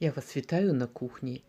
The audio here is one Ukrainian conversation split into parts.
Я вас вітаю на кухні.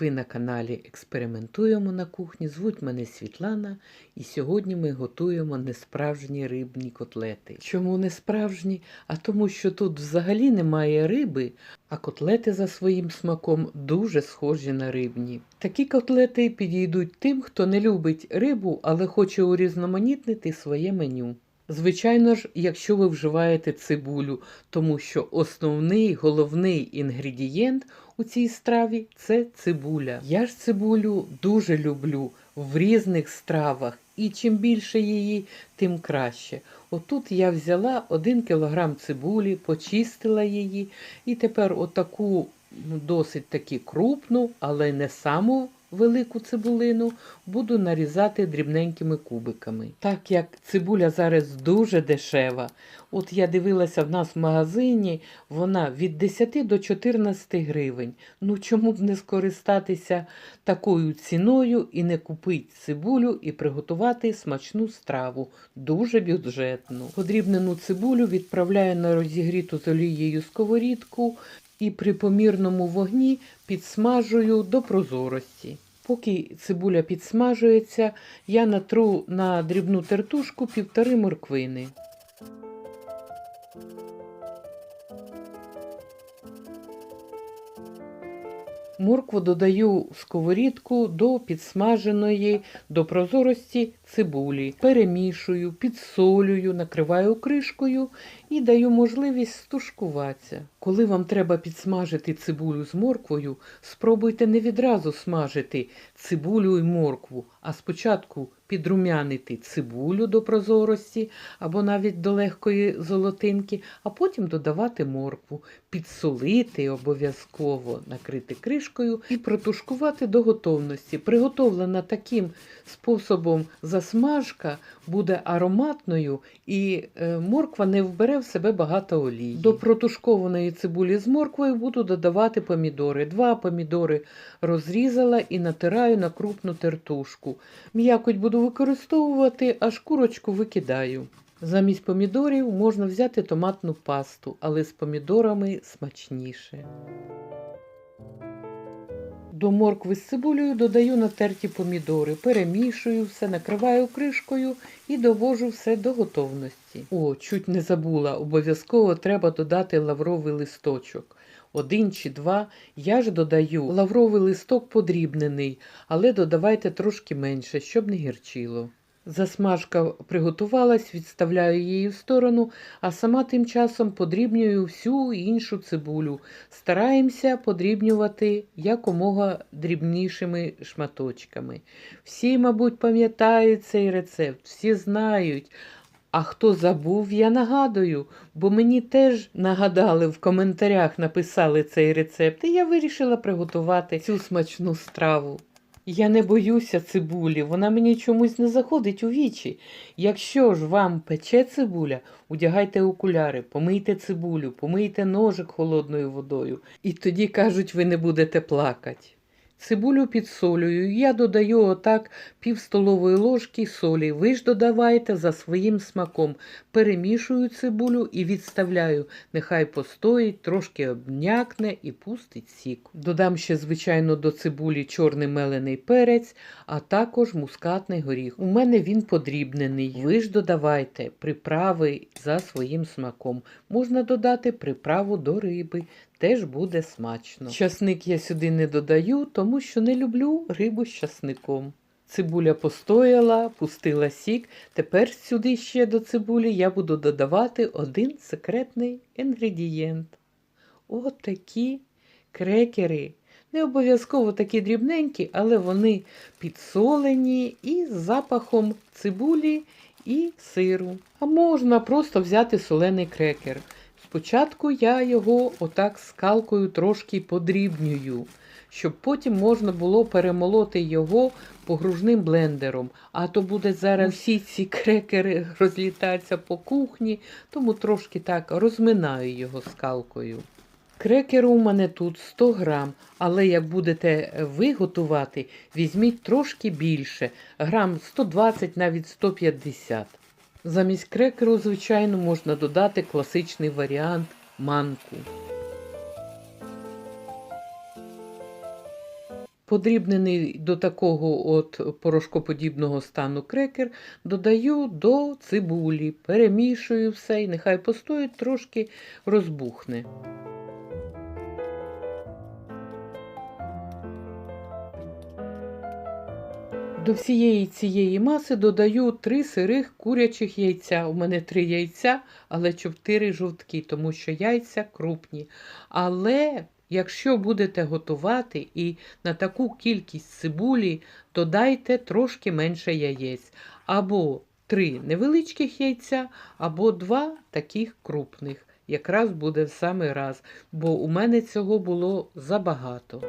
Ви на каналі Експериментуємо на кухні. Звуть мене Світлана, і сьогодні ми готуємо несправжні рибні котлети. Чому несправжні? А тому, що тут взагалі немає риби, а котлети за своїм смаком дуже схожі на рибні. Такі котлети підійдуть тим, хто не любить рибу, але хоче урізноманітнити своє меню. Звичайно ж, якщо ви вживаєте цибулю, тому що основний головний інгредієнт у цій страві це цибуля. Я ж цибулю дуже люблю в різних стравах, і чим більше її, тим краще. Отут я взяла 1 кг цибулі, почистила її, і тепер отаку ну, досить таки крупну, але не саму велику цибулину буду нарізати дрібненькими кубиками. Так як цибуля зараз дуже дешева, от я дивилася в нас в магазині, вона від 10 до 14 гривень. Ну чому б не скористатися такою ціною і не купити цибулю і приготувати смачну страву, дуже бюджетну. Подрібнену цибулю відправляю на розігріту з олією сковорідку і при помірному вогні підсмажую до прозорості. Поки цибуля підсмажується, я натру на дрібну тертушку півтори морквини. Моркву додаю в сковорідку до підсмаженої до прозорості цибулі. Перемішую, підсолюю, накриваю кришкою і даю можливість стушкуватися. Коли вам треба підсмажити цибулю з морквою, спробуйте не відразу смажити цибулю і моркву, а спочатку підрумянити цибулю до прозорості або навіть до легкої золотинки, а потім додавати моркву, підсолити обов'язково, накрити кришкою і протушкувати до готовності. Приготовлена таким способом засмажка буде ароматною і е, морква не вбере в себе багато олії. До протушкованої цибулі з морквою буду додавати помідори. Два помідори розрізала і натираю на крупну тертушку. М'якоть буду використовувати, а шкурочку викидаю. Замість помідорів можна взяти томатну пасту, але з помідорами смачніше. До моркви з цибулею додаю натерті помідори, перемішую все, накриваю кришкою і довожу все до готовності. О, чуть не забула, обов'язково треба додати лавровий листочок. Один чи два. Я ж додаю лавровий листок подрібнений, але додавайте трошки менше, щоб не гірчило. Засмажка приготувалась, відставляю її в сторону, а сама тим часом подрібнюю всю іншу цибулю. Стараємося подрібнювати якомога дрібнішими шматочками. Всі, мабуть, пам'ятають цей рецепт, всі знають. А хто забув, я нагадую, бо мені теж нагадали в коментарях, написали цей рецепт, і я вирішила приготувати цю смачну страву. Я не боюся цибулі, вона мені чомусь не заходить у вічі. Якщо ж вам пече цибуля, одягайте окуляри, помийте цибулю, помийте ножик холодною водою, і тоді кажуть, ви не будете плакати. Цибулю підсолюю, я додаю отак пів столової ложки солі. Ви ж додавайте за своїм смаком. Перемішую цибулю і відставляю. Нехай постоїть, трошки обнякне і пустить сік. Додам ще, звичайно, до цибулі чорний мелений перець, а також мускатний горіх. У мене він подрібнений. Ви ж додавайте приправи за своїм смаком. Можна додати приправу до риби. Теж буде смачно. Часник я сюди не додаю, тому що не люблю рибу з часником. Цибуля постояла, пустила сік. Тепер сюди ще до цибулі я буду додавати один секретний інгредієнт. От такі крекери. Не обов'язково такі дрібненькі, але вони підсолені і з запахом цибулі і сиру. А можна просто взяти солений крекер. Спочатку я його отак скалкою трошки подрібнюю, щоб потім можна було перемолоти його погружним блендером. А то буде зараз всі ці крекери розлітатися по кухні, тому трошки так розминаю його скалкою. Крекер у мене тут 100 грам, але як будете ви готувати, візьміть трошки більше, грам 120, навіть 150. Замість крекеру, звичайно, можна додати класичний варіант манку. Подрібнений до такого от порошкоподібного стану крекер додаю до цибулі, перемішую все і нехай постоїть трошки розбухне. До всієї цієї маси додаю три сирих курячих яйця. У мене три яйця, але чотири жовтки, тому що яйця крупні. Але якщо будете готувати і на таку кількість цибулі, додайте трошки менше яєць. Або три невеличких яйця, або два таких крупних. Якраз буде в самий раз, бо у мене цього було забагато.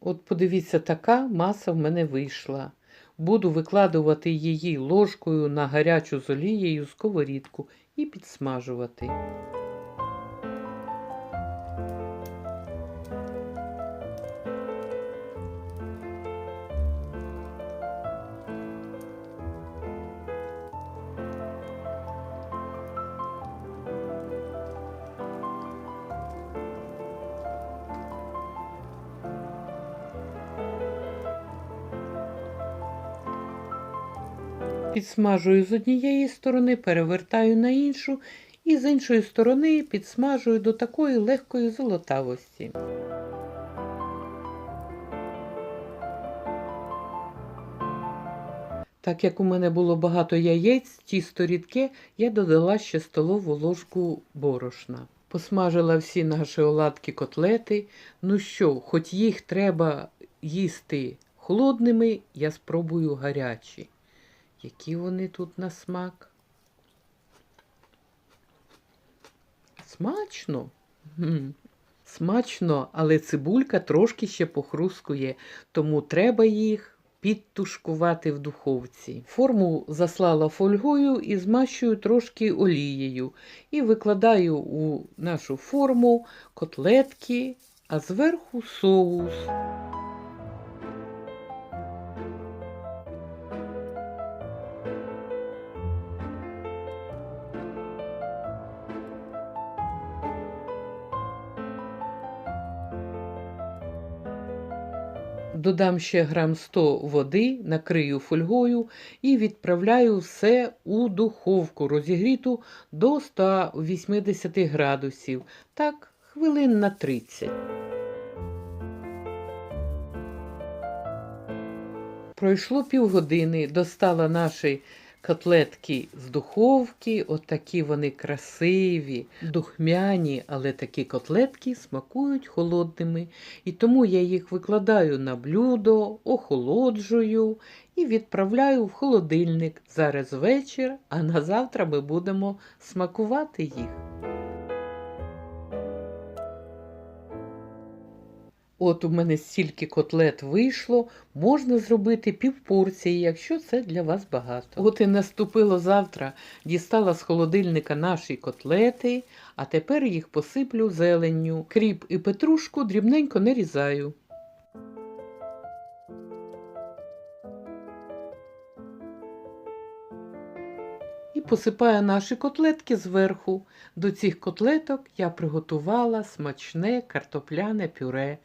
От подивіться, така маса в мене вийшла. Буду викладувати її ложкою на гарячу з олією сковорідку і підсмажувати. Підсмажую з однієї сторони, перевертаю на іншу і з іншої сторони підсмажую до такої легкої золотавості. Так як у мене було багато яєць, тісто рідке, я додала ще столову ложку борошна. Посмажила всі наші оладки котлети. Ну що, хоч їх треба їсти холодними, я спробую гарячі. Які вони тут на смак? Смачно. Смачно, але цибулька трошки ще похрускує, тому треба їх підтушкувати в духовці. Форму заслала фольгою і змащую трошки олією. І викладаю у нашу форму котлетки, а зверху соус. Додам ще грам 100 води, накрию фольгою і відправляю все у духовку розігріту до 180 градусів. Так, хвилин на 30. Пройшло півгодини, достала наші котлетки з духовки. Отакі вони красиві, духмяні, але такі котлетки смакують холодними. І тому я їх викладаю на блюдо, охолоджую і відправляю в холодильник. Зараз вечір, а на завтра ми будемо смакувати їх. От у мене стільки котлет вийшло, можна зробити півпорції, якщо це для вас багато. От і наступило завтра, дістала з холодильника наші котлети, а тепер їх посиплю зеленню. Кріп і петрушку дрібненько нарізаю. І посипаю наші котлетки зверху. До цих котлеток я приготувала смачне картопляне пюре.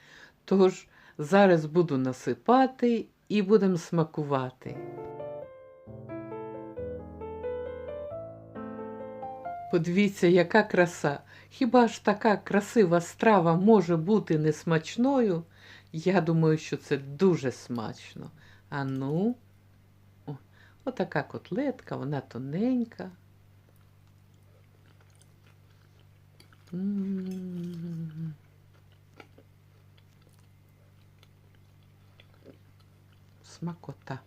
Тож зараз буду насипати і будемо смакувати. Подивіться, яка краса. Хіба ж така красива страва може бути несмачною? Я думаю, що це дуже смачно. А ну, О, отака котлетка, вона тоненька. М. Смакота.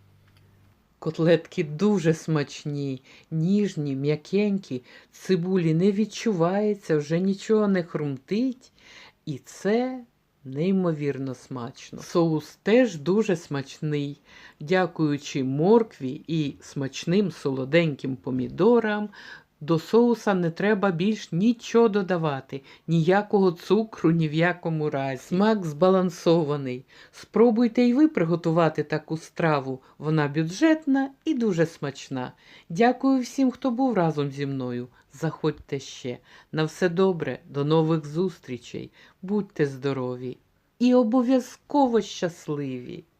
Котлетки дуже смачні, ніжні, м'якенькі, цибулі не відчувається, вже нічого не хрумтить. І це неймовірно смачно. Соус теж дуже смачний. Дякуючи моркві і смачним солоденьким помідорам, до соуса не треба більш нічого додавати, ніякого цукру ні в якому разі. Смак збалансований. Спробуйте і ви приготувати таку страву. Вона бюджетна і дуже смачна. Дякую всім, хто був разом зі мною. Заходьте ще. На все добре, до нових зустрічей. Будьте здорові і обов'язково щасливі!